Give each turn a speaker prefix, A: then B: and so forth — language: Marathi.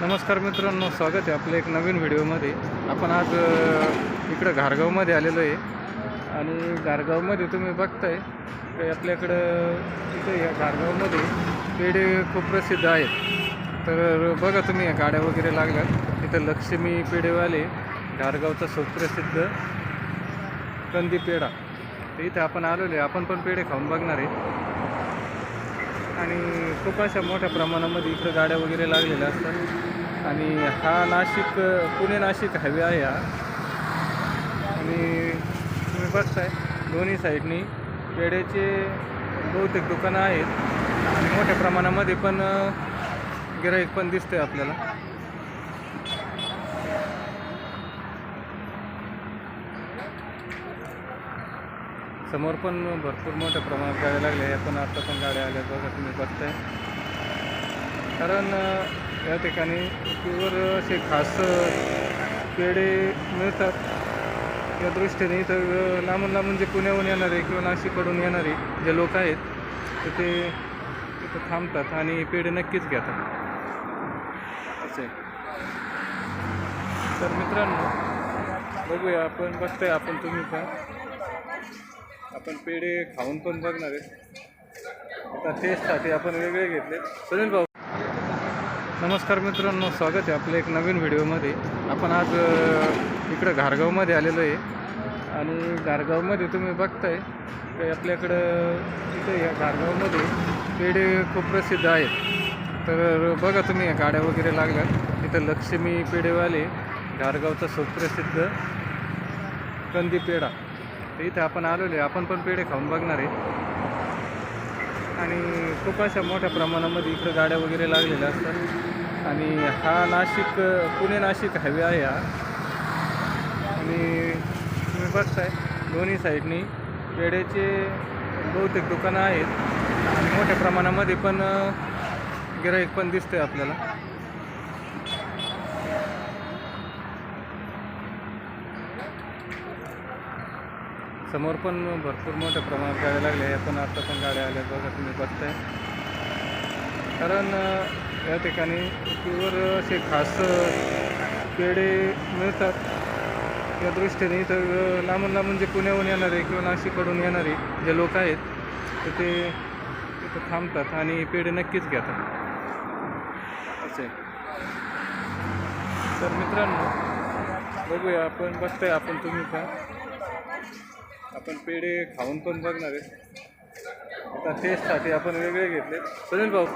A: नमस्कार मित्रांनो स्वागत आहे आपल्या एक नवीन व्हिडिओमध्ये. आपण आज इकडं घारगावमध्ये आलेलो आहे. आणि घारगावमध्ये तुम्ही बघताय की आपल्याकडं इथं या घारगावमध्ये पेढे खूप प्रसिद्ध आहेत. तर बघा तुम्ही या गाड्या वगैरे लागल्यात. इथं लक्ष्मी पेढेवाले घारगावचा सुप्रसिद्ध कंदी पेढा. तर इथे आपण आलेलो आहे. आपण पण पेढे खाऊन बघणार आहे. आणि खूप अशा मोठ्या प्रमाणामध्ये इकडं गाड्या वगैरे लागलेल्या असतात. आणि हा नाशिक पुणे नाशिक हायवे आहे हा. आणि तुम्ही बघताय दोन्ही साईडनी पेड्याचे बहुतेक दुकानं आहेत. आणि मोठ्या प्रमाणामध्ये पण गिराईक पण दिसतंय आपल्याला. समोर पण भरपूर मोठ्या प्रमाणात गाड्या लागल्या. पण आता पण गाड्या आल्या. बघा तुम्ही बघताय. कारण या ठिकाणी प्युअर असे खास पेढे मिळतात. या दृष्टीने इथं लांबून लांबून जे पुण्याहून येणारे किंवा नाशिककडून येणारे जे लोक आहेत तर ते तिथं थांबतात आणि पेढे नक्कीच घेतात. असे तर मित्रांनो बघूया आपण बघताय आपण तुम्ही पण. आपण पेढे खाऊन पण बघणार आहेत. आता टेस्टसाठी आपण वेगळे घेतले सुनील भाऊ. नमस्कार मित्रांनो स्वागत आहे आपल्या एक नवीन व्हिडिओमध्ये. आपण आज इकडं घारगावमध्ये आलेलो आहे. आणि घारगावमध्ये तुम्ही बघताय की आपल्याकडं इथे या घारगावमध्ये पेढे खूप प्रसिद्ध आहेत. तर बघा तुम्ही या गाड्या वगैरे लागल्यात. इथं लक्ष्मी पेढेवाले घारगावचा सुप्रसिद्ध कंदी पेढा. तर इथे आपण आलेलो आहे. आपण पण पेढे खाऊन बघणार आहे. आणि खूप अशा मोठ्या प्रमाणामध्ये इकडं गाड्या वगैरे लागलेल्या असतात. आणि हा नाशिक पुणे नाशिक हायवे आहे हा. आणि तुम्ही बघताय दोन्ही साईडनी पेढ्याचे बहुतेक दुकानं आहेत. आणि मोठ्या प्रमाणामध्ये पण गिराईक पण दिसतंय आपल्याला. समोर पण भरपूर मोठ्या प्रमाणात गाड्या लागल्या. या पण आता पण गाड्या आल्या. बघा तुम्ही बघताय. कारण या ठिकाणी प्युअर असे खास पेढे मिळतात. या दृष्टीने इथं लांबून लांबून जे पुण्याहून येणारे किंवा नाशिककडून येणारे जे लोक आहेत तर ते तिथं थांबतात आणि पेढे नक्कीच घेतात. असे तर मित्रांनो बघूया आपण बघताय आपण तुम्ही का आपण पेढे खाऊन पण बघणार आहे. आता टेस्टसाठी आपण वेगळे घेतले सुनील भाऊ